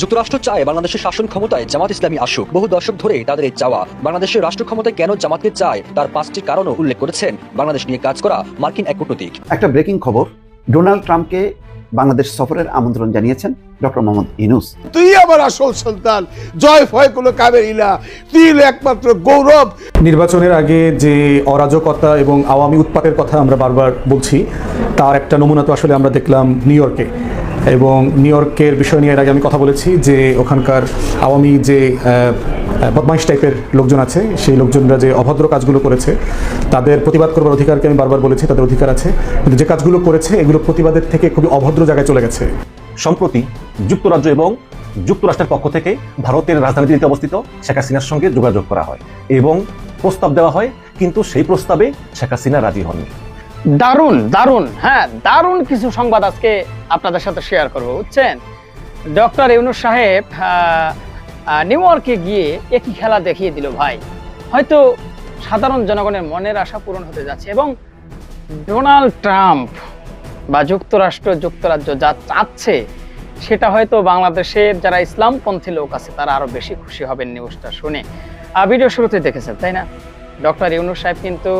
যুক্তরাষ্ট্র চায় বাংলাদেশের শাসন ক্ষমতায় জামাত ইসলামী আসুক। বহু দশক ধরে তাদের এই চাওয়া। বাংলাদেশের রাষ্ট্র ক্ষমতায় কেন জামাতকে চায় তার পাঁচটি কারণও উল্লেখ করেছেন। বাংলাদেশ নিয়ে কাজ করা মার্কিন এক কূটনীতিক। একটা ব্রেকিং খবর ডোনাল্ড ট্রাম্পকে বাংলাদেশ সফরের আমন্ত্রণ জানিয়েছেন ডক্টর মোহাম্মদ ইনুস তুই আমার আসল সন্তান জয় ফয় কোনো কাবের ইলা তুই একমাত্র গৌরব। নির্বাচনের আগে যে অরাজকতা এবং আওয়ামী উৎপাতের কথা আমরা বারবার বলছি তার একটা নমুনা তো আসলে আমরা দেখলাম নিউ ইয়র্কে। এবং নিউ ইয়র্কের বিষয় নিয়ে এর আগে আমি কথা বলেছি যে ওখানকার আওয়ামী যে বদমাইশ টাইপের লোকজন আছে, সেই লোকজনরা যে অভদ্র কাজগুলো করেছে, তাদের প্রতিবাদ করবার অধিকারকে আমি বারবার বলেছি, তাদের অধিকার আছে। কিন্তু যে কাজগুলো করেছে, এগুলো প্রতিবাদের থেকে খুবই অভদ্র জায়গায় চলে গেছে। সম্প্রতি যুক্তরাজ্য এবং যুক্তরাষ্ট্রের পক্ষ থেকে ভারতের রাজধানী দিল্লিতে অবস্থিত শেখ হাসিনার সঙ্গে যোগাযোগ করা হয় এবং প্রস্তাব দেওয়া হয়, কিন্তু সেই প্রস্তাবে শেখ হাসিনা রাজি হননি। দারুণ দারুণ হ্যাঁ দারুণ কিছু সংবাদ আজকে আপনাদের সাথে শেয়ার করব, বুঝছেন? ডক্টর ইউনুস সাহেব নিউ ইয়র্কে গিয়ে একই খেলা দেখিয়ে দিল ভাই। হয়তো সাধারণ জনগণের মনের আশা পূরণ হতে যাচ্ছে এবং ডোনাল্ড ট্রাম্প বা যুক্তরাষ্ট্র, যুক্তরাজ্য যা চাচ্ছে, সেটা হয়তো বাংলাদেশের যারা ইসলামপন্থী লোক আছে, তারা আরও বেশি খুশি হবেন নিউজটা শুনে। ভিডিও শুরুতে দেখেছেন, তাই না? ডক্টর ইউনুস সাহেব কিন্তু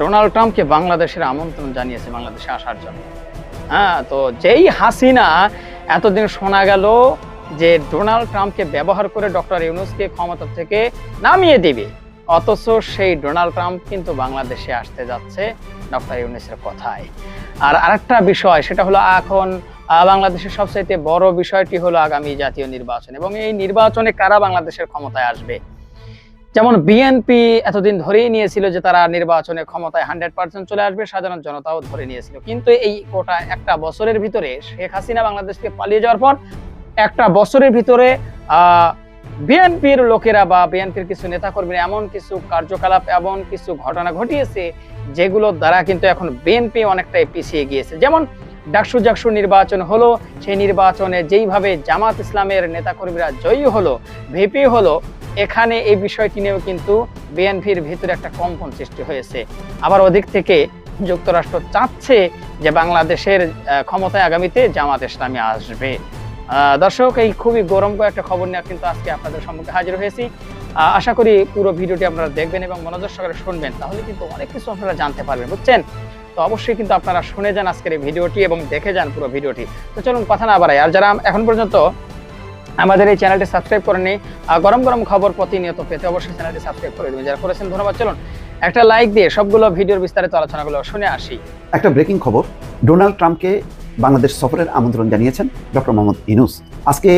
ডোনাল্ড ট্রাম্পকে বাংলাদেশের আমন্ত্রণ জানিয়েছে, বাংলাদেশে আসার জন্য। হ্যাঁ তো যেই হাসিনা এতদিন শোনা গেল যে ডোনাল্ড ট্রাম্পকে ব্যবহার করে ডক্টর ইউনুসকে ক্ষমতা থেকে নামিয়ে দিবে, অথচ সেই ডোনাল্ড ট্রাম্প কিন্তু বাংলাদেশে আসতে যাচ্ছে ডক্টর ইউনুসের কথায়। আর আরেকটা বিষয়, সেটা হলো এখন বাংলাদেশের সবচাইতে বড় বিষয়টি হলো আগামী জাতীয় নির্বাচন। এবং এই নির্বাচনে কারা বাংলাদেশের ক্ষমতায় আসবে? যেমন বিএনপি এতদিন ধরেই নিয়েছিল যে তারা নির্বাচনে ক্ষমতায় হান্ড্রেড পার্সেন্ট চলে আসবে, সাধারণ জনতাও ধরে নিয়েছিল। কিন্তু এই কোটা একটা বছরের ভিতরে শেখ হাসিনা বাংলাদেশ থেকে পালিয়ে যাওয়ার পর একটা বছরের ভিতরে বিএনপির লোকেরা বা বিএনপির কিছু নেতাকর্মীরা এমন কিছু কার্যকলাপ, এমন কিছু ঘটনা ঘটিয়েছে যেগুলোর দ্বারা কিন্তু এখন বিএনপি অনেকটাই পিছিয়ে গিয়েছে। যেমন ডাকসু জাকসু নির্বাচন হলো, সেই নির্বাচনে যেইভাবে জামাত ইসলামের নেতাকর্মীরা জয়ী হলো, ভিপি হলো, এখানে এই বিষয়টি নিয়েও কিন্তু বিএনপির ভিতরে একটা কম্পন সৃষ্টি হয়েছে। আবার ওদিক থেকে যুক্তরাষ্ট্র চাচ্ছে যে বাংলাদেশের ক্ষমতায় আগামীতে জামাত ইসলামী আসবে। দর্শক, এই খুবই গরম একটা খবর নিয়ে কিন্তু আজকে আপনাদের সম্মুখে হাজির হয়েছি। আশা করি পুরো ভিডিওটি আপনারা দেখবেন এবং মনোযোগ সহকারে শুনবেন, তাহলে কিন্তু অনেক কিছু আপনারা জানতে পারবেন, বুঝছেন? তো অবশ্যই কিন্তু আপনারা শুনে যান আজকের এই ভিডিওটি এবং দেখে যান পুরো ভিডিওটি। তো চলুন কথা না বাড়াই। আর যারা এখন পর্যন্ত আমাদের এই চ্যানেলটি সাবস্ক্রাইব করে নেই আর গরম গরম খবর প্রতিনিয়ত পেতে অবশ্যই চ্যানেলটি সাবস্ক্রাইব করে দেবেন। যারা করেছেন, ধন্যবাদ। চলুন, একটা লাইক দিয়ে সবগুলো ভিডিওর বিস্তারিত আলোচনাগুলো শুনে আসি। একটা ব্রেকিং খবর। ডোনাল্ড ট্রাম্পকে বাংলাদেশ সফরের আমন্ত্রণ জানিয়েছেন ডক্টর মোহাম্মদ ইনুস আজকে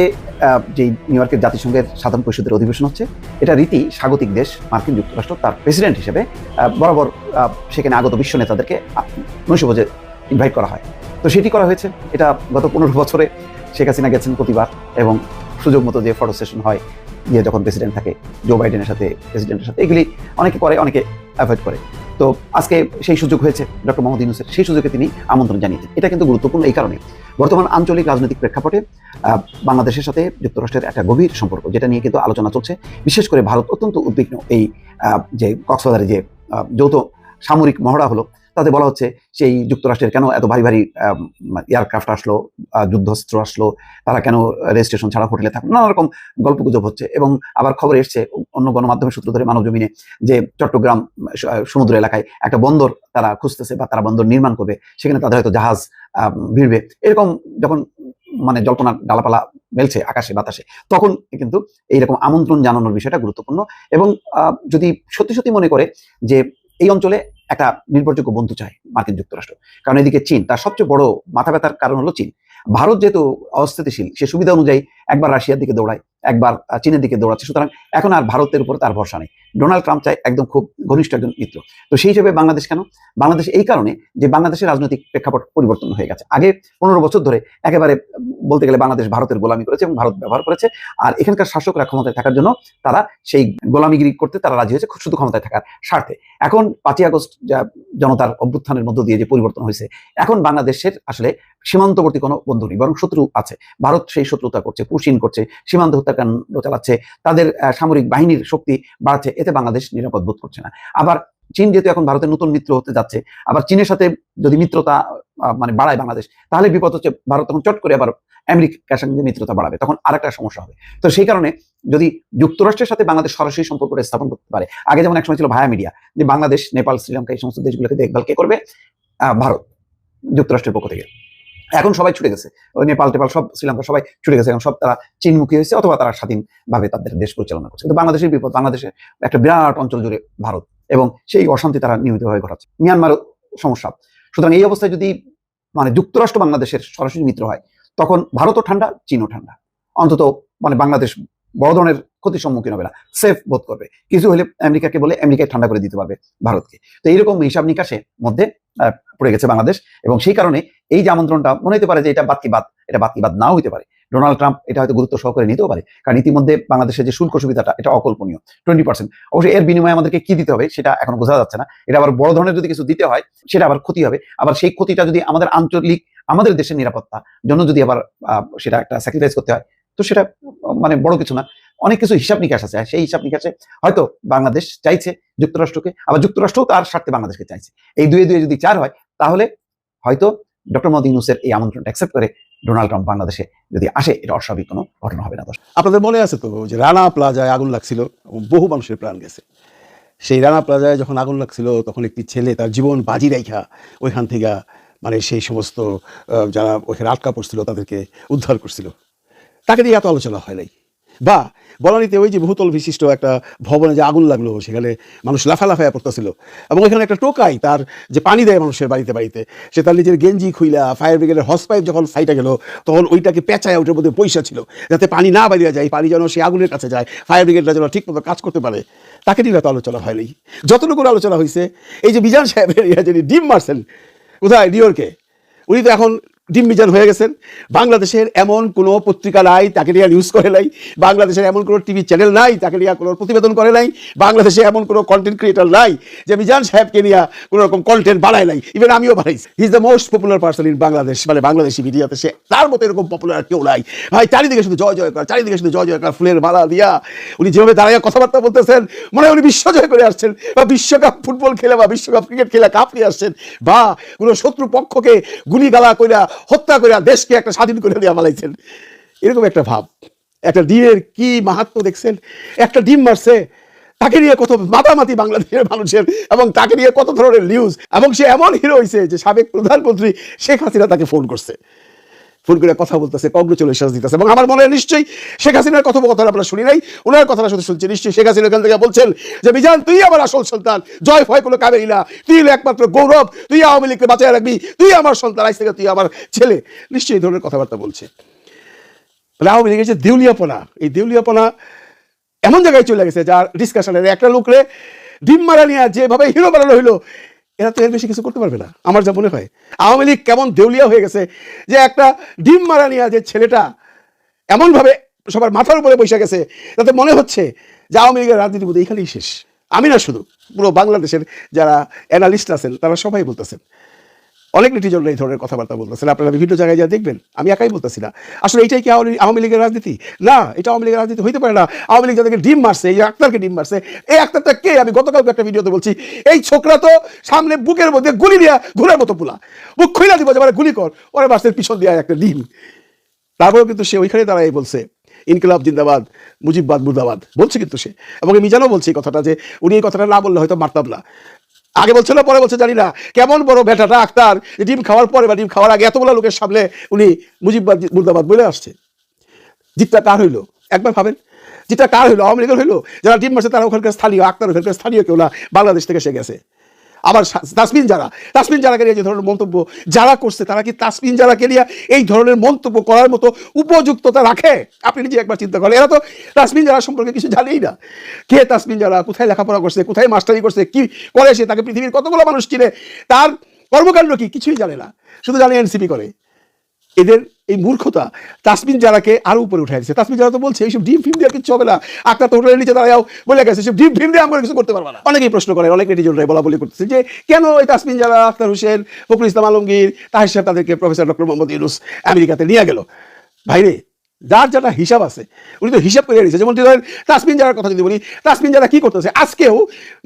যেই নিউ ইয়র্কের জাতিসংঘের সাধারণ পরিষদের অধিবেশন হচ্ছে, এটা রীতি স্বাগতিক দেশ মার্কিন যুক্তরাষ্ট্র, তার প্রেসিডেন্ট হিসেবে বরাবর সেখানে আগত বিশ্ব নেতাদেরকে নৈশভোজে ইনভাইট করা হয়। তো সেটি করা হয়েছে। এটা গত পনেরো বছরে শেখ হাসিনা গেছেন প্রতিবার এবং সুযোগ মতো যে ফটো সেশন হয় গিয়ে যখন প্রেসিডেন্ট থাকে জো বাইডেনের সাথে প্রেসিডেন্টের সাথে, এগুলি অনেকে করে অনেকে অ্যাভয়েড করে। তো আজকে সেই সুযোগ হয়েছে ডক্টর মোহাম্মদ ইউনুসের। সেই সুযোগে তিনি আমন্ত্রণ জানিয়েছেন। এটা কিন্তু গুরুত্বপূর্ণ এই কারণে। বর্তমান আঞ্চলিক রাজনৈতিক প্রেক্ষাপটে বাংলাদেশের সাথে যুক্তরাষ্ট্রের একটা গভীর সম্পর্ক, যেটা নিয়ে কিন্তু আলোচনা চলছে। বিশেষ করে ভারত অত্যন্ত উদ্বিগ্ন এই যে কক্সবাজারে যে যৌথ সামরিক মহড়া হলো তাতে বলা হচ্ছে সেই যুক্তরাষ্ট্রের কেন এত ভারী ভারী এয়ারক্রাফট আসলো যুদ্ধস্ত্র আসলো, তারা কেন রেজিস্ট্রেশন ছাড়া হোটেলে থাকল নানা রকম গল্পগুজব হচ্ছে এবং আবার খবর এসছে অন্য গণমাধ্যমের সূত্র ধরে মানব জমিনে যে চট্টগ্রাম সমুদ্র এলাকায় একটা বন্দর তারা খুঁজতেছে বা তারা বন্দর নির্মাণ করবে, সেখানে তাদের হয়তো জাহাজ ভিড়বে। এরকম যখন মানে জল্পনা ডালাপালা মেলছে আকাশে, বাতাসে, তখন কিন্তু এইরকম আমন্ত্রণ জানানোর বিষয়টা গুরুত্বপূর্ণ এবং যদি সত্যি সত্যি মনে করে যে এই অঞ্চলে একটা নির্ভরযোগ্য বন্ধু চায় মার্কিন যুক্তরাষ্ট্র। কারণ এদিকে চীন, তার সবচেয়ে বড় মাথা ব্যথার কারণ হলো চীন। ভারত যেহেতু অস্থিতিশীল, সে সুবিধা অনুযায়ী একবার রাশিয়ার দিকে দৌড়ায়। একবার চীনের দিকে দৌড়াচ্ছে। সুতরাং এখন আর ভারতের উপর তার ভরসা নেই। ডোনাল্ড ট্রাম্প চায় একদম খুব ঘনিষ্ঠ একজন মিত্র। তো সেই হিসেবে বাংলাদেশ কেন? বাংলাদেশ এই কারণে যে বাংলাদেশের রাজনৈতিক প্রেক্ষাপট পরিবর্তন হয়ে গেছে। আগে পনেরো বছর ধরে একেবারে বলতে গেলে বাংলাদেশ ভারতের গোলামি করেছে এবং ভারত ব্যবহার করেছে। আর এখানকার শাসকরা ক্ষমতায় থাকার জন্য তারা সেই গোলামিগিরি করতে তারা রাজি হয়েছে শুধু ক্ষমতায় থাকার স্বার্থে। এখন পাঁচই আগস্ট যা জনতার অভ্যুত্থানের মধ্য দিয়ে যে পরিবর্তন হয়েছে, এখন বাংলাদেশের আসলে সীমান্তবর্তী কোনো বন্ধু নেই, বরং শত্রু আছে। ভারত সেই শত্রুতা করছে, পুশিন করছে, সীমান্ত হত্যাকাণ্ড চালাচ্ছে, তাদের সামরিক বাহিনীর শক্তি বাড়াচ্ছে, এতে বাংলাদেশ নিরাপদ বোধ করছে না। আবার চীন যেহেতু এখন ভারতের নতুন মিত্র হতে যাচ্ছে, আবার চীনের সাথে যদি মিত্রতা মানে বাড়ায় বাংলাদেশ, তাহলে বিপদ হচ্ছে, ভারত তখন চট করে আবার আমেরিকার সঙ্গে মিত্রতা বাড়াবে, তখন আরেকটা সমস্যা হবে। তো সেই কারণে যদি যুক্তরাষ্ট্রের সাথে বাংলাদেশ সরাসরি সম্পর্কটা স্থাপন করতে পারে, আগে যেমন একসময় ছিল ভায়া মিডিয়া, যে বাংলাদেশ, নেপাল, শ্রীলঙ্কা এই সমস্ত দেশগুলোকে দেখভাল কে করবে? ভারত, যুক্তরাষ্ট্রের পক্ষ থেকে। এখন সবাই ছুটে গেছে। নেপাল, টেপাল সব শ্রীলঙ্কা সবাই ছুটে গেছে। এখন সব তারা চীনমুখী হয়েছে অথবা তারা স্বাধীনভাবে তাদের দেশ পরিচালনা করছে। কিন্তু বাংলাদেশের বিপদ, বাংলাদেশের একটা বিরাট অঞ্চল জুড়ে ভারত এবং সেই অশান্তি তারা নিয়মিতভাবে ঘটাচ্ছে। মিয়ানমারও সমস্যা। সুতরাং এই অবস্থায় যদি মানে যুক্তরাষ্ট্র বাংলাদেশের সরাসরি মিত্র হয়, তখন ভারতও ঠান্ডা, চীনও ঠান্ডা। অন্তত মানে বাংলাদেশ বড় ধরনের ক্ষতির সম্মুখীন হবে না। সেফ বোধ করবে। কিছু হলে আমেরিকাকে বলে আমেরিকায় ঠান্ডা করে দিতে পারবে ভারতকে। তো এইরকম হিসাব নিকাশের মধ্যে পড়ে গেছে বাংলাদেশ এবং সেই কারণে এই যে আমন্ত্রণটা মনে হতে পারে যে এটা বাদ এটা বাদ নাও হতে পারে। ডোনাল্ড ট্রাম্প এটা হয়তো গুরুত্ব সহকারে নিতেও পারে। কারণ ইতিমধ্যে বাংলাদেশের যে শুল্ক সুবিধাটা, এটা অকল্পনীয়। টোয়েন্টি পার্সেন্ট অবশ্যই এর বিনিময়ে আমাদেরকে কি দিতে হবে সেটা এখন বোঝা যাচ্ছে না। এটা আবার বড় ধরনের যদি কিছু দিতে হয়, সেটা আবার ক্ষতি হবে। আবার সেই ক্ষতিটা যদি আমাদের আঞ্চলিক, আমাদের দেশের নিরাপত্তা জন্য যদি আবার সেটা একটা স্যাক্রিফাইস করতে হয় তো সেটা মানে বড় কিছু না। অনেক কিছু হিসাব নিকাশ আছে। সেই হিসাব নিকাশে হয়তো বাংলাদেশ চাইছে যুক্তরাষ্ট্রকে, আবার যুক্তরাষ্ট্রও তার স্বার্থে বাংলাদেশকে চাইছে। এই দুয়ে দুয়ে যদি চার হয়, তাহলে হয়তো ডক্টর মোদী ইউনুসের এই আমন্ত্রণটা অ্যাকসেপ্ট করে ডোনাল্ড ট্রাম্প বাংলাদেশে যদি আসে, এটা অস্বাভাবিক কোনো ঘটনা হবে না। আপনাদের মনে আছে তো, যে রানা প্লাজায় আগুন লাগছিল, বহু মানুষের প্রাণ গেছে। সেই রানা প্লাজায় যখন আগুন লাগছিল, তখন একটি ছেলে তার জীবন বাজি রাইখা ওইখান থেকে মানে সেই সমস্ত যারা ওইখানে আটকা পড়ছিল, তাদেরকে উদ্ধার করছিল। তাকে নিয়ে এত আলোচনা হয় নাই। বা বলানিতে ওই যে বহুতল বিশিষ্ট একটা ভবনে যে আগুন লাগল, সেখানে মানুষ লাফা লাফায় পড়তেছিল। এবং ওইখানে একটা টোকাই, তার যে পানি দেয় মানুষের বাড়িতে বাড়িতে, সে তার নিজের গেঞ্জি খুইলা, ফায়ার ব্রিগেডের হস পাইপ যখন ফাইটা গেল, তখন ওইটাকে পেঁচায় ওটার মধ্যে পয়সা ছিল, যাতে পানি না বাড়িয়ে যায়, পানি যেন সে আগুনের কাছে যায়, ফায়ার ব্রিগেডরা যেন ঠিক মতো কাজ করতে পারে। তাকে নিয়ে এত আলোচনা হয়নি যতটুকু আলোচনা হয়েছে এই যে বিজান সাহেবের যিনি ডিম মারছেন, কোথায়? নিউ ইয়র্কে। উনি তো এখন ডিম মিজান হয়ে গেছেন। বাংলাদেশের এমন কোনো পত্রিকা নাই, তাকে নিয়ে নিউজ করে নাই। বাংলাদেশের এমন কোনো টিভি চ্যানেল নাই, তাকে নিয়ে কোনো প্রতিবেদন করে নাই। বাংলাদেশে এমন কোনো কন্টেন্ট ক্রিয়েটার নাই যে মিজান সাহেবকে নিয়ে কোনো রকম কন্টেন্ট বানায় নাই। ইভেন আমিও বানাইছি। Is the most popular person in Bangladesh মানে বাংলাদেশি মিডিয়াতে। সে তার মতো এরকম পপুলার কেউ নাই। ভাই, চারিদিকে শুধু জয় জয় কর, চারিদিকে শুধু জয় জয় কর, ফুলের মালা দিয়া। উনি যেভাবে দাঁড়ায় কথাবার্তা বলতেছেন, মনে হয় উনি বিশ্ব জয় করে আসছেন। বা বিশ্বকাপ ফুটবল খেলে বা বিশ্বকাপ ক্রিকেট খেলে কাপ নিয়ে আসছেন। বা কোনো শত্রু পক্ষকে গুলি গালা কইরা হত্যা করে দেশকে একটা স্বাধীন করে দেওয়া মালাইছেন এরকম একটা ভাব। একটা ডিমের কি মাহাত্ম দেখছেন? একটা ডিম মারছে, তাকে নিয়ে কত মাতামাতি বাংলাদেশের মানুষের এবং তাকে নিয়ে কত ধরনের নিউজ এবং সে এমন হিরো হয়েছে যে সাবেক প্রধানমন্ত্রী শেখ হাসিনা তাকে ফোন করছে। ফোন করে কথা বলতেছে কংগ্রেচুলেশন দিতেছে। এবং আমার মনে হয় নিশ্চয়ই শেখ হাসিনার কথোপকথন আমরা শুনি নাই ওনার কথাটা শুধু শুনছি। নিশ্চয়ই শেখ হাসিনা এখান থেকে বলছেন যে, বিজান, তুই আমার আসল সন্তান। জয় ভয় কোনো কাবেরি না। তুই একমাত্র গৌরব। তুই আওয়ামী লীগকে বাঁচায় রাখবি। তুই আমার সন্তান। আজ থেকে তুই আমার ছেলে। নিশ্চয়ই এই ধরনের কথাবার্তা বলছে। তাহলে আওয়ামী লীগের যে দেউলিয়াপনা, এই দেউলিয়াপনা এমন জায়গায় চলে গেছে, যার ডিসকাশনের একটা লোকরে ডিম মারা নিয়ে যেভাবে হিরো বানানো হইল এরা তো এর বেশি কিছু করতে পারবে না, আমার যা মনে হয়। আওয়ামী লীগ কেমন দেউলিয়া হয়ে গেছে যে একটা ডিম মারা নিয়ে যে ছেলেটা এমনভাবে সবার মাথার উপরে বসে গেছে, তাতে মনে হচ্ছে যে আওয়ামী লীগের রাজনীতি বোধ এখানেই শেষ। আমি না শুধু, পুরো বাংলাদেশের যারা অ্যানালিস্ট আছেন, তারা সবাই বলতেছেন অনেক নেটিজনরা এই ধরনের কথাবার্তা বলতেছেন। আপনারা বিভিন্ন জায়গায় যা দেখবেন, আমি একাই বলতেছি না। আসলে এইটাই কি আওয়ামী লীগের রাজনীতি? না, এটা আওয়ামী লীগের রাজনীতি হইতে পারে না। আওয়ামী লীগ যাদেরকে ডিম মারছে, এই আক্তারকে ডিম মারছে, এই আক্তারটা কে? আমি গতকালকে একটা ভিডিওতে বলছি, এই ছোকরা তো সামনে বুকের মধ্যে গুলি দিয়া ঘুরের মতো পুলা। বুক খুইলা দিব যে মানে গুলি কর, ওরে মাসের পিছন দিয়া একটা ডিম। তারপরেও কিন্তু সে ওইখানে দাঁড়াই বলছে, ইনকিলাব জিন্দাবাদ, মুজিববাদ মুর্দাবাদ। বলছে কিন্তু সে। এবং মিজানও বলছে এই কথাটা যে, উনি এই কথাটা না বললে হয়তো মারতাম না। আগে বলছে না, পরে বলছে, জানি না। কেমন বড় বেটাটা আক্তার? ডিম খাওয়ার পরে বা ডিম খাওয়ার আগে এতগুলো লোকের সামনে উনি মুজিববাদ, মুর্দাবাদ বলে আসছে। জিতটা কার হইল? একবার ভাবেন। জিতটা কার হইল? আওয়ামী লীগের হইল? যারা ডিম মারছে তারা ওখানকার স্থানীয়, আক্তার ওখানকার স্থানীয় কেউ না, বাংলাদেশ থেকে সে গেছে। আবার তাসমিন যারা তাসমিন যারাকে নিয়ে যে ধরনের মন্তব্য যারা করছে, তারা কি তাসমিন যারাকে নিয়ে এই ধরনের মন্তব্য করার মতো উপযুক্ততা রাখে? আপনি নিজে একবার চিন্তা করেন। এরা তো তাসমিন যারা সম্পর্কে কিছু জানেই না। কে তাসমিন যারা কোথায় লেখাপড়া করছে? কোথায় মাস্টারি করছে? কি করে সে? তাকে পৃথিবীর কতগুলো মানুষ চিনে? তার কর্মকাণ্ড কি? কিছুই জানে না। শুধু জানে এনসিপি করে। এদের এই মূর্খতা তাসমিন যারাকে আরও উপরে উঠে দিচ্ছে তাসমিন যারা তো বলছে, এইসব ডিম ফিম দিয়ে কিচ্ছু হবে না। আক্তার তো হোটেলের নিচে দাঁড়াও, বলে গেছে সব ডিম ফিম দিয়ে আমরা কিছু করতে পারব না। অনেকেই প্রশ্ন করে অনেক নেটিজনরাই বলা বলি করতেছে যে, কেন এই তাসমিন যারা আক্তার হোসেন, ফখরুল ইসলাম আলমগীর, তাহের সাহেব তাদেরকে প্রফেসর ডক্টর মোহাম্মদ ইউনুস আমেরিকাতে নিয়ে গেল? ভাইরে যার যারা হিসাব আছে, উনি তো হিসাব করে নিয়েছে যেমন ধরেন, তাসমিন যারার কথা যদি বলি, তাসমিন যারা কি করতেছে? আজকেও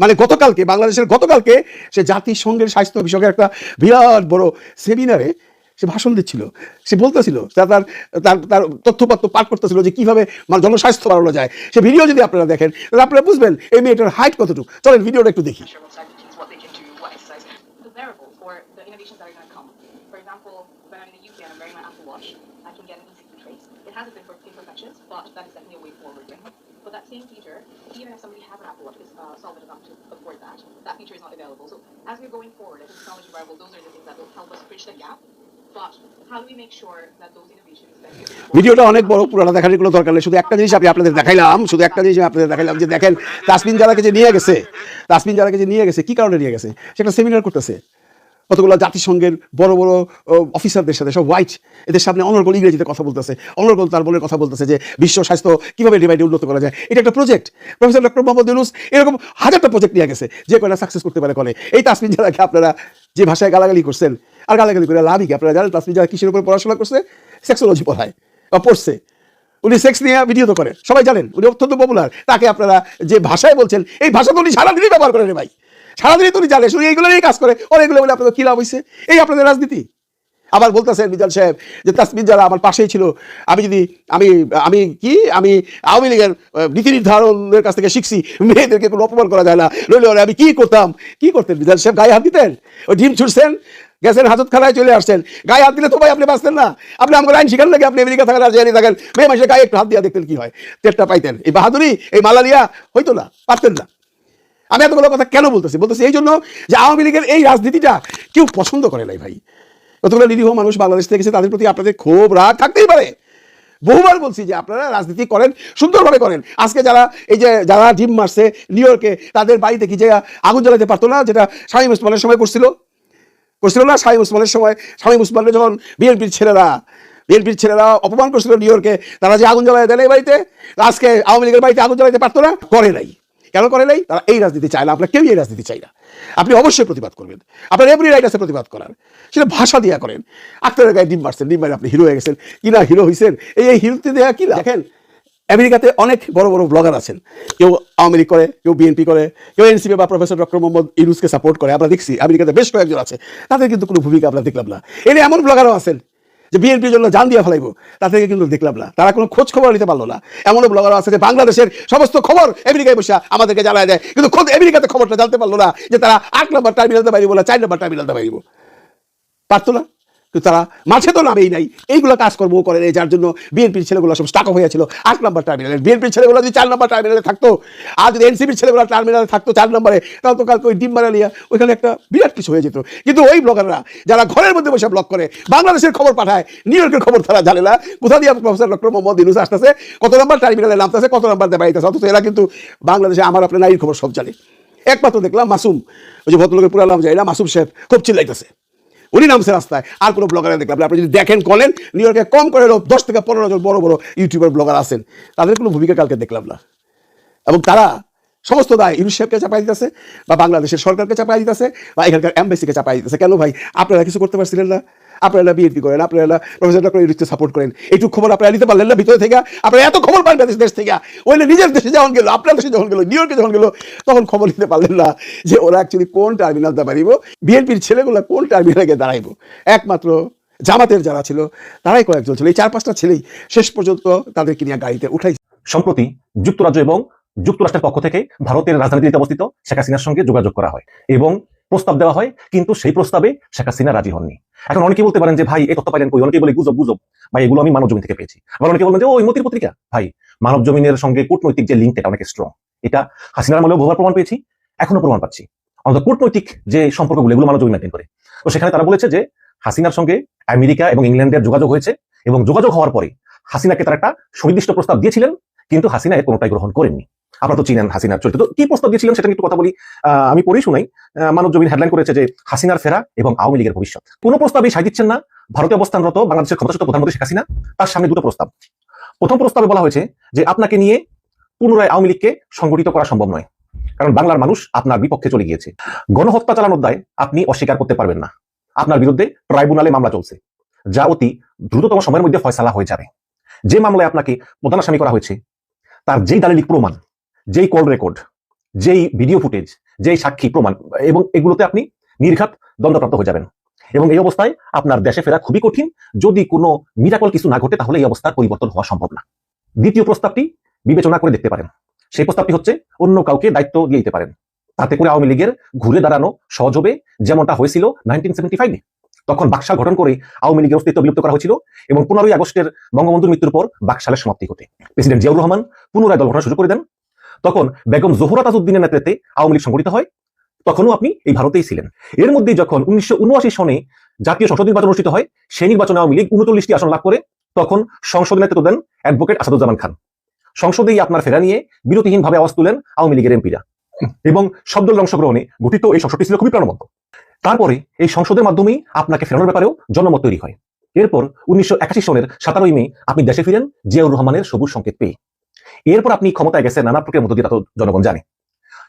মানে গতকালকে, বাংলাদেশের গতকালকে, সে জাতিসংঘের স্বাস্থ্য বিষয়কের একটা বিরাট বড় সেমিনারে সে ভাষণ দিচ্ছিল। সে বলতেছিল, তার তার তথ্যপত্র পাঠ করতেছিল যে কীভাবে মানে জনস্বাস্থ্য বাড়ানো যায়। সে ভিডিও যদি আপনারা দেখেন, তাহলে আপনারা বুঝবেন এই মেয়েটার হাইট কতটুকু। চলেন, ভিডিওটা একটু দেখি। Yeah. ভিডিওটা অনেক বড়, পুরোটা দেখার কোনো দরকার নেই। শুধু একটা জিনিস আমি আপনাদের দেখাইলাম, শুধু একটা জিনিস আমি আপনাদের দেখাইলাম যে দেখেন তাসমিন যারাকে যে নিয়ে গেছে তাসমিন যারাকে যে নিয়ে গেছে, কি কারণে নিয়ে গেছে? সেটা সেমিনার করতেছে। কতগুলো জাতিসংঘের বড় বড় অফিসারদের সাথে, সব হোয়াইট এদের সামনে অনর্গল ইংরেজিতে কথা বলতেছে। অনর্গল তার বলে কথা বলতেছে যে বিশ্ব স্বাস্থ্য কীভাবে ডিভাইডে উন্নত করা যায়। এটা একটা project professor doctor Mohammad Yunus এরকম হাজারটা প্রজেক্ট নিয়ে গেছে। যে কয়টা সাকসেস করতে পারে করে এই তাসমিন যারাকে আপনারা যে ভাষায় গালাগালি করছেন আর গালাগালি করে লাভই কি? আপনারা জানেন তাসমিন যারা কিসের উপর পড়াশোনা করছে? সেক্সোলজি পড়ায় বা পড়ছে। উনি সেক্স নিয়ে ভিডিও তো করেন। সবাই জানেন, উনি অত্যন্ত পপুলার তাকে আপনারা যে ভাষায় বলছেন, এই ভাষা তো উনি সারাদিনই ব্যবহার করেন ভাই। সারাদিনই তো উনি জানেন শুধু এইগুলো নিয়ে কাজ করে। ওর এগুলো বলে আপনাদের কী লাভ হয়েছে এই আপনাদের রাজনীতি। আবার বলতেছেন মিজান সাহেব যে তাসমিন যারা আমার পাশেই ছিল, আমি যদি, আমি আমি কি? আমি আওয়ামী লীগের নীতি নির্ধারণের কাছ থেকে শিখছি, মেয়েদেরকে কোনো অপমান করা যায় না। নইলে আমি কি করতাম? কি করতেন মিজান সাহেব? গায়ে হাত দিতেন? ওই ডিম ছুটছেন গেছেন, হাজত খানায় চলে আসছেন। গায়ে হাত দিলে তো ভাই আপনি বাঁচতেন না। আপনি আমাকে আইন শিখান লাগে আপনি আমেরিকা থাকেন আর জেনে থাকেন। মেয়ে মাসে গায়ে একটু হাত দিয়ে দেখতেন কি হয়। টেরটা পাইতেন। এই বাহাদুরি, এই মালালিয়া হইতো না, পারতেন না। আমি এতগুলো কথা কেন বলতেছি? বলতেছি এই জন্য যে আওয়ামী লীগের এই রাজনীতিটা কেউ পছন্দ করে নাই ভাই। কতগুলো নিরীহ মানুষ বাংলাদেশ থেকে তাদের প্রতি আপনাদের ক্ষোভ, রাগ থাকতেই পারে। বহুবার বলছি যে আপনারা রাজনীতি করেন, সুন্দরভাবে করেন। আজকে যারা, এই যে যারা ডিম মারছে নিউ ইয়র্কে, তাদের বাড়িতে কি যে আগুন জ্বালাতে পারতো না, যেটা শামীম ওসমানের সময় করছিল? করছিল না শামীম ওসমানের সময়? শামীম ওসমানের যখন বিএনপির ছেলেরা বিএনপির ছেলেরা অপমান করছিল নিউ ইয়র্কে, তারা যে আগুন জ্বালায় দেয় এই বাড়িতে? আজকে আওয়ামী লীগের বাড়িতে আগুন জ্বালাইতে পারতো না? করে নাই। কেন করে নাই? তারা এই রাজনীতি চায় না, আপনার কেউই এই রাজনীতি চাই না। আপনি অবশ্যই প্রতিবাদ করবেন। আপনার এভরি রাইট আছে প্রতিবাদ করার। সেটা ভাষা দিয়া করেন। আক্তারের গায়ে ডিম মারছেন, ডিম মারে আপনি হিরো হয়ে গেছেন। কি না হিরো হয়েছেন এই হিরোতে দেয়া কি? দেখেন আমেরিকাতে অনেক বড় বড় ব্লগার আছেন। কেউ আওয়ামী লীগ করে, কেউ বিএনপি করে, কেউ এনসিপি বা প্রফেসর ডক্টর মোহাম্মদ ইউনুসকে সাপোর্ট করে, আমরা দেখছি আমেরিকাতে বেশ কয়েকজন আছে। তাদের কিন্তু কোনো ভূমিকা আমরা দেখলাম না। এনে এমন ব্লগারও আছেন যে বিএনপির জন্য জান দিয়ে ফেলাইবো তাদেরকে কিন্তু দেখলাম না। তারা কোনো খোঁজ খবর নিতে পারল না। এমনও ব্লগার আছে যে বাংলাদেশের সমস্ত খবর আমেরিকায় বসে আমাদেরকে জানায় দেয়, কিন্তু খোদ আমেরিকাতে খবরটা জানতে পারল না যে তারা আট নম্বর টার্মিনালতে বাইরিব না চার নম্বর টার্মিনালতে বাইরিব পারতো না? কিন্তু তারা মাঝে তো নামেই নাই। এইগুলো কাজকর্ম করে নেই, যার জন্য বিএনপির ছেলেগুলো সব স্টাক হয়েছিল। আট নম্বর টার্মিনালে বিএনপির ছেলেগুলো যদি চার নম্বর টার্মিনালে থাকতো, আর যদি এনসিপির ছেলেগুলো টার্মিনালে থাকতো চার নম্বরে, তাহলে তো কালকে ওই ডিম মারালিয়া ওইখানে একটা বিরাট কিছু হয়ে যেত। কিন্তু ওই ব্লগাররা যারা ঘরের মধ্যে বসে ব্লগ করে, বাংলাদেশের খবর পাঠায় নিউ ইয়র্কের খবর তারা জানে না। কোথা দিয়ে প্রফেসর ডক্টর মোহাম্মদ ইনুস আসতেছে, কত নম্বর টার্মিনালে নামতেছে, কত নম্বর বাড়িতে অথচ এরা কিন্তু বাংলাদেশে আমার আপনার নারীর খবর সব জানে। একমাত্র দেখলাম মাসুম, ওই যে ভদ্রলোকের পুরা নাম যায় না, মাসুম সাহেব খুব চিল্লাইতেছে। উনি নামছে রাস্তায়। আর কোনো ব্লগারে দেখলাম। আপনি যদি দেখেন, কলেন নিউ ইয়র্কে কম করে দশ থেকে পনেরো জন বড় বড় ইউটিউবার ব্লগার আছেন, তাদের কোনো ভূমিকা কালকে দেখলাম না। এবং তারা সমস্ত দায় ইউনিসেফকে চাপাই দিতেছে, বা বাংলাদেশের সরকারকে চাপাই দিতেছে, বা এখানকার এম্বাসিকে চাপাই দিতেছে। কেন ভাই? আপনারা কিছু করতে পারছিলেন না। আপনারা বিএনপি করেন, আপনারা প্রফেসর ডক্টর ইউনুসকে সাপোর্ট করেন। এইটুকু খবর আপনারা নিতে পারলেন না, ভিতরে থেকে আপনারা এত খবর পান দেশ থেকে। ওইলে নিজের দেশে যখন গেল, আপনার দেশে যখন গেল নিউ ইয়র্কে যখন গেল, তখন খবর নিতে পারলেন না যে ওরা অ্যাকচুয়ালি কোন টার্মিনালটা বাড়িব বিএনপির ছেলেগুলো কোন টার্মিনালে দাঁড়াইব। একমাত্র জামাতের যারা ছিল, তারাই কয়েকজন ছিল। এই চার পাঁচটা ছেলেই শেষ পর্যন্ত তাদেরকে নিয়ে গাড়িতে উঠাই সম্প্রতি যুক্তরাজ্য এবং যুক্তরাষ্ট্রের পক্ষ থেকে ভারতের রাজধানীতে অবস্থিত শেখ হাসিনার সঙ্গে যোগাযোগ করা হয় এবং প্রস্তাব দেওয়া হয়, কিন্তু সেই প্রস্তাবে শেখ হাসিনা রাজি হননি। এখন অনেকে বলতে পারেন যে, ভাই, এই তথ্য পাইলেন কই? অনেকে বলে, গুজব গুজব। ভাই, এগুলো আমি মানব জমিন থেকে পেয়েছি। আবার অনেকে বলবেন যে ওই মতির পত্রিকা? ভাই মানব জমিনের সঙ্গে কূটনৈতিক যে লিঙ্ক এটা অনেক স্ট্রং এটা হাসিনার আমলেও বহুবার প্রমাণ পেয়েছি, এখনও প্রমাণ পাচ্ছি। অন্তত কূটনৈতিক যে সম্পর্কগুলো, এগুলো মানব জমিন মেনটেন করে। তো সেখানে তারা বলেছে যে, হাসিনার সঙ্গে আমেরিকা এবং ইংল্যান্ডের যোগাযোগ হয়েছে এবং যোগাযোগ হওয়ার পরে হাসিনাকে তারা একটা সুনির্দিষ্ট প্রস্তাব দিয়েছিলেন, কিন্তু হাসিনা এর কোনোটাই গ্রহণ করেননি। আপনারা তো চিনেন হাসিনার চরিত্র। তো কি প্রস্তাব দিয়েছিলেন সেটা একটু কথা বলি। আমি পড়েই শুনাই। মানব জমিন হেডলাইন করেছে যে হাসিনার ফেরা এবং আওয়ামী লীগের ভবিষ্যৎ। কোন প্রস্তাবে সাই দিচ্ছেন না। ভারতে অবস্থানরত বাংলাদেশের ক্ষমতাচ্যুত প্রধানমন্ত্রী শেখ হাসিনা। তার সামনে দুটো প্রস্তাব। প্রথম প্রস্তাবে বলা হয়েছে যে আপনাকে নিয়ে পুনরায় আওয়ামী লীগকে সংগঠিত করা সম্ভব নয়। কারণ বাংলার মানুষ আপনার বিপক্ষে চলে গিয়েছে। গণহত্যা চালানোর দায় আপনি অস্বীকার করতে পারবেন না। আপনার বিরুদ্ধে ট্রাইব্যুনালে মামলা চলছে। যা অতি দ্রুততম সময়ের মধ্যে ফয়সালা হয়ে যাবে। যে মামলায় আপনাকে প্রধান আসামি করা হয়েছে, তার যেই দালিলিক প্রমাণ যেই কল রেকর্ড যেই ভিডিও ফুটেজ যেই সাক্ষী প্রমাণ, এবং এগুলোতে আপনি নির্ঘাত দণ্ডপ্রাপ্ত হয়ে যাবেন। এবং এই অবস্থায় আপনার দেশে ফেরা খুবই কঠিন। যদি কোনো মিরাকল কিছু না ঘটে, তাহলে এই অবস্থার পরিবর্তন হওয়া সম্ভব না। দ্বিতীয় প্রস্তাবটি বিবেচনা করে দেখতে পারেন। সেই প্রস্তাবটি হচ্ছে, অন্য কাউকে দায়িত্ব দিয়ে দিতে পারেন। তাতে করে আওয়ামী লীগের ঘুরে দাঁড়ানো সহজ হবে, যেমনটা হয়েছিল নাইনটিন সেভেন্টি ফাইভে তখন বাকশাল গঠন করে আওয়ামী লীগের অস্তিত্ব বিলুপ্ত করা হয়েছিল এবং পনেরোই আগস্টের বঙ্গবন্ধুর মৃত্যুর পর বাকশালের সমাপ্তি ঘটে। প্রেসিডেন্ট জিয়াউর রহমান পুনরায় দল গঠনের সুযোগ করে দেন। তখন বেগম জোহরা তাজউদ্দিনের নেতৃত্বে আওয়ামী লীগ সংগঠিত হয়। তখনও আপনি এই ভারতেই ছিলেন। এর মধ্যে যখন উনিশশো সনে জাতীয় সংসদ নির্বাচন অনুষ্ঠিত হয়, সেই নির্বাচনে আওয়ামী লীগ উনচল্লিশটি আসন লাভ করে। তখন সংসদে নেতৃত্ব দেন অ্যাডভোকেট আসাদুজ্জামান খান। সংসদেই আপনার ফেরা নিয়ে বিরতিহীনভাবে আওয়াজ তুলেন আওয়ামী লীগের এমপিরা। এবং দলের অংশগ্রহণে গঠিত এই সংসদটি ছিল খুবই প্রাণবন্ত। তারপরে এই সংসদের মাধ্যমেই আপনাকে ফেরানোর ব্যাপারেও জনমত তৈরি হয়। এরপর উনিশশো একাশি সনের সাতারোই মে আপনি দেশে ফিরেন, জিয়াউর রহমানের সবুজ সংকেত পেয়ে। এরপর আপনি ক্ষমতায় গেছেন, নানা প্রক্রিয়ার মধ্য দিয়ে জনগণ জানে।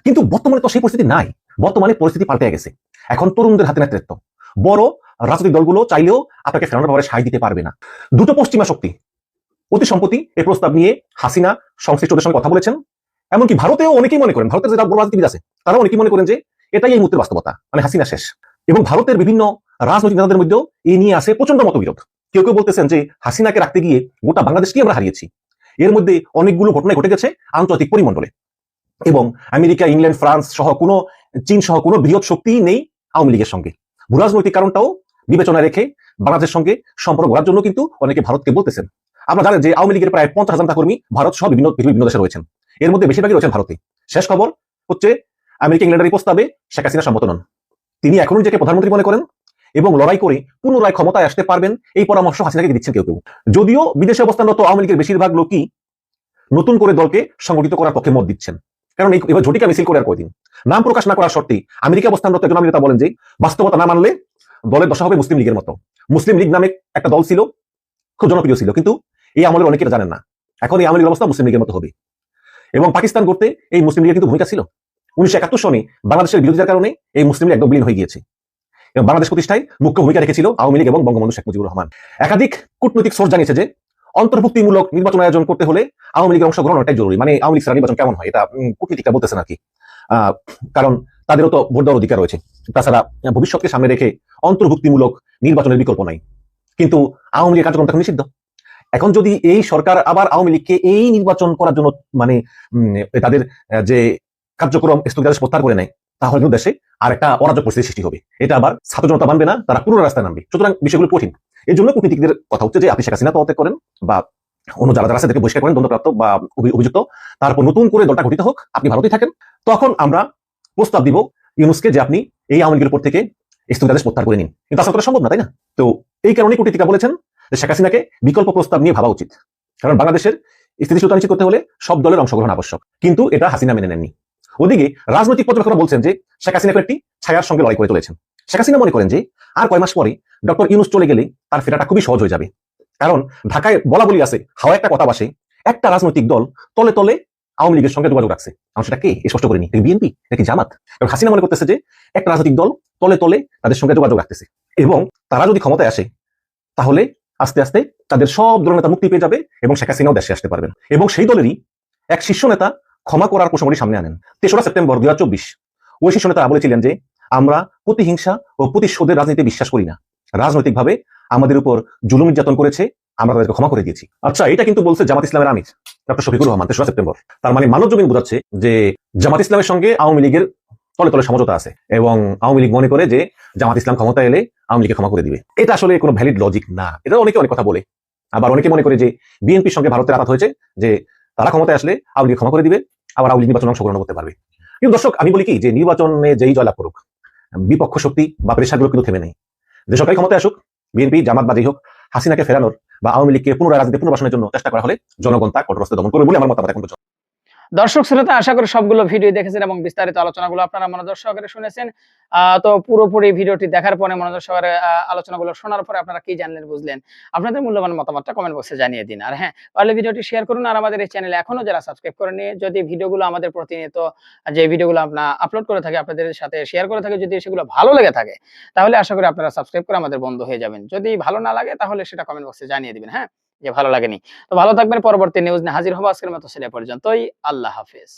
কিন্তু বর্তমানে তো সেই পরিস্থিতি নাই। বর্তমানে পরিস্থিতি পাল্টে গেছে। এখন তরুণদের হাতে নেতৃত্ব। বড় রাজনৈতিক দলগুলো চাইলেও আপনাকে ফেরানোর ব্যাপারে সাহায্য দিতে পারবে না। দুটো পশ্চিমা শক্তি, অতি সম্প্রতি এই প্রস্তাব নিয়ে হাসিনা সংশ্লিষ্টদের সঙ্গে কথা বলেছেন। এমনকি ভারতেও অনেকেই মনে করেন, ভারতের যারা বড় রাজনীতিবিদ আছে তারা অনেকেই মনে করেন যে এটাই এই মুহূর্তের বাস্তবতা মানে হাসিনা শেষ। এবং ভারতের বিভিন্ন রাজনৈতিক নেতাদের মধ্যেও এই নিয়ে আসে প্রচণ্ড মতবিরোধ। কেউ কেউ বলতেছেন যে হাসিনাকে রাখতে গিয়ে গোটা বাংলাদেশকেই আমরা হারিয়েছি। এর মধ্যে অনেকগুলো ঘটনা ঘটে গেছে আন্তর্জাতিক পরিমণ্ডলে। এবং আমেরিকা, ইংল্যান্ড, ফ্রান্স সহ কোনো, চীন সহ কোনো বৃহৎ শক্তি নেই আওয়ামী লীগের সঙ্গে। ভূরাজনৈতিক কারণটাও বিবেচনায় রেখে বাংলাদেশের সঙ্গে সম্পর্ক গড়ার জন্য কিন্তু অনেকে ভারতকে বলতেছেন। আমরা জানেন যে আওয়ামী লীগের প্রায় পঞ্চাশ হাজার কর্মী ভারত সহ বিভিন্ন বিভিন্ন দেশে রয়েছেন। এর মধ্যে বেশিরভাগই রয়েছেন ভারতে। শেষ খবর হচ্ছে আমেরিকা ইংল্যান্ডের প্রস্তাবে শেখ হাসিনা সম্মত নন। তিনি এখনও নিজেকে প্রধানমন্ত্রী মনে করেন। এবং লড়াই করে পুনরায় ক্ষমতায় আসতে পারবেন, এই পরামর্শ হাসিনাকে দিচ্ছেন কেউ কেউ। যদিও বিদেশে অবস্থানরত আওয়ামী লীগের বেশিরভাগ লোকই নতুন করে দলকে সংগঠিত করার পক্ষে মত দিচ্ছেন। কারণ এই এবার ঝটিকা মিছিল করে আর কয়দিন? নাম প্রকাশ না করার শর্তে আমেরিকা অবস্থানরত একজন আমেরিকা বলেন যে, বাস্তবতা না মানলে দলের দশা হবে মুসলিম লীগের মতো। মুসলিম লীগ নামে একটা দল ছিল, খুব জনপ্রিয় ছিল, কিন্তু এই আমলের অনেকে জানেন না। এখন এই আওয়ামী অবস্থা মুসলিম লীগের মতো হবে। এবং পাকিস্তান করতে এই মুসলিম লীগের কিন্তু ভূমিকা ছিল। উনিশশো একাত্তর সনে বাংলাদেশের বিরোধিতার কারণে এই মুসলিম লীগ একদম বিলীন হয়ে গিয়েছে। এবং বাংলাদেশ প্রতিষ্ঠায় মুখ্য ভূমিকা রেখেছিল আওয়ামী লীগ এবং বঙ্গবন্ধু শেখ মুজিবুর রহমান। একাধিক কূটনৈতিক সোর্স জানিয়েছে যে অন্তর্ভুক্তিমূলক নির্বাচন আয়োজন করতে হলে আওয়ামী লীগের অংশগ্রহণ অনেকটাই জরুরি। মানে আওয়ামী লীগ নির্বাচন কেমন হয়? এটা উম, কূটনীতিকরা বলতেছেন আর কি। কারণ তাদেরও তো ভোট দেওয়ার অধিকার রয়েছে। তাছাড়া ভবিষ্যৎকে সামনে রেখে অন্তর্ভুক্তিমূলক নির্বাচনের বিকল্প নাই। কিন্তু আওয়ামী লীগের কার্যক্রম তখন নিষিদ্ধ। এখন যদি এই সরকার আবার আওয়ামী লীগকে এই নির্বাচন করার জন্য মানে তাদের যে কার্যক্রম স্থগিতাদেশ প্রত্যাহার করে নেয় তাহলে দেশে আর একটা অরাজক পরিস্থিতি সৃষ্টি হবে। এটা আবার ছাত্র জনতা মানবে না, তারা পুরো রাস্তায় নামবে। সুতরাং বিষয়গুলো কঠিন। এই জন্য কূটনীতিকদের কথা হচ্ছে যে আপনি শেখ হাসিনা পদত্যাগ করেন বা অন্য যারা যারা তাদেরকে বহিষ্কার করেন দণ্ডপ্রাপ্ত বা অভিযুক্ত। তারপর নতুন করে দলটা গঠিত হোক, আপনি ভারতেই থাকেন। তখন আমরা প্রস্তাব দিব ইউনুসকে যে আপনি এই আওয়ামী লীগের উপর থেকে স্থগিতাদেশ প্রত্যাহার করে নিন। কিন্তু আসলে তো সম্ভব না, তাই না? তো এই কারণে কূটনীতিকরা বলেছেন যে শেখ হাসিনাকে বিকল্প প্রস্তাব নিয়ে ভাবা উচিত। কারণ বাংলাদেশের স্থিতিশীলতা নিশ্চিত করতে হলে সব দলের অংশগ্রহণ আবশ্যক। কিন্তু এটা হাসিনা মেনে নেননি। ওদিকে রাজনৈতিক পর্যবেক্ষকরা বলছেন যে শেখ হাসিনা একটি ছায়ার সঙ্গে লড়াই করে চলেছেন শেখ হাসিনা মনে করেন যে আর কয় মাস পরে ডক্টর ইউনুস চলে গেলে তার ফেরাটা খুবই সহজ হয়ে যাবে। কারণ ঢাকায় বলা বলি আছে, হাওয়া একটা কথা বাসে, একটা রাজনৈতিক দল তলে তলে আওয়ামী লীগের সঙ্গে যোগাযোগ রাখছে। আমি সেটা কে? স্পষ্ট করিনি। বিএনপি? নাকি জামাত? এবং হাসিনা মনে করতেছে যে একটা রাজনৈতিক দল তলে তলে তাদের সঙ্গে যোগাযোগ রাখতেছে। এবং তারা যদি ক্ষমতায় আসে, তাহলে আস্তে আস্তে তাদের সব দলের মুক্তি পেয়ে যাবে এবং শেখ হাসিনাও দেশে আসতে পারবেন। এবং সেই দলেরই এক শীর্ষ নেতা ক্ষমা করার প্রসঙ্গটি সামনে আনেন। তেসরা সেপ্টেম্বর দুই ওই শীর্ষ নেতা বলেছিলেন যে, আমরা প্রতিহিংসা ও প্রতিশোধের রাজনীতি বিশ্বাস করি না। রাজনৈতিকভাবে আমাদের উপর জুলুম নির্যাতন করেছে, আমরা তাদেরকে ক্ষমা করে দিয়েছি। আচ্ছা এটা কিন্তু বলছে জামাত ইসলামের আমির ডক্টর শফিকুর রহমান, তেসরা সেপ্টেম্বর। তার মানে মানব জমিন বোঝাচ্ছে যে, জামাত ইসলামের সঙ্গে আওয়ামী লীগের তলে তলে সমঝোতা আছে এবং আওয়ামী লীগ মনে করে যে, জামাত ইসলাম ক্ষমতা এলে আওয়ামী লীগকে ক্ষমা করে দিবে। এটা আসলে কোনো ভ্যালিড লজিক না। এটা অনেকে অনেক কথা বলে। আবার অনেকে মনে করে যে, বিএনপির সঙ্গে ভারতের আঘাত হয়েছে, যে তারা ক্ষমতায় আসলে আওয়ামী ক্ষমা করে দিবে, আবার আওয়ামী নির্বাচন অংশগ্রহণ করতে পারবে কিন্তু দর্শক, আমি বলি কি, যে নির্বাচনে যেই জয়লাভ করুক, বিপক্ষ শক্তি বা প্রেশারগুলো কিন্তু থেমে নেই যে সরকারি ক্ষমতায় আসুক, বিএনপি, জামাত বা যেই হোক, হাসিনাকে ফেরানোর বা আওয়ামী লীগকে পুনরায় রাজনীতি পুনর্বাসনের জন্য চেষ্টা করা হলে জনগণ তা কঠোর হস্তে দমন করবে বলে আমার মতামত এখন। দর্শক শ্রোতা, আশা করি সবগুলো ভিডিও দেখেছেন এবং বিস্তারিত আলোচনাগুলো আপনারা মনোযোগ সহকারে শুনেছেন। তো পুরোপুরি ভিডিওটি দেখার পরে মনোযোগ সহকারে আলোচনাগুলো শোনার পরে আপনারা কি জানলেন, বুঝলেন? আপনাদের মূল্যবান মতামতটা কমেন্ট বক্সে জানিয়ে দিন। আর হ্যাঁ পারলে ভিডিওটি শেয়ার করুন। আর আমাদের এই চ্যানেলে এখনও যারা সাবস্ক্রাইব করেনি যদি ভিডিওগুলো আমাদের প্রতিনিয়ত, যে ভিডিওগুলো আপনার আপলোড করে থাকে, আপনাদের সাথে শেয়ার করে থাকে, যদি সেগুলো ভালো লেগে থাকে, তাহলে আশা করি আপনারা সাবস্ক্রাইব করে আমাদের বন্ধু হয়ে যাবেন। যদি ভালো না লাগে, তাহলে সেটা কমেন্ট বক্সে জানিয়ে দিবেন। হ্যাঁ? যে ভালো লাগেনি। তো ভালো থাকবেন, পরবর্তী নিউজ নিয়ে হাজির হব আজকের মতো সেটা পর্যন্তই। আল্লাহ হাফেজ।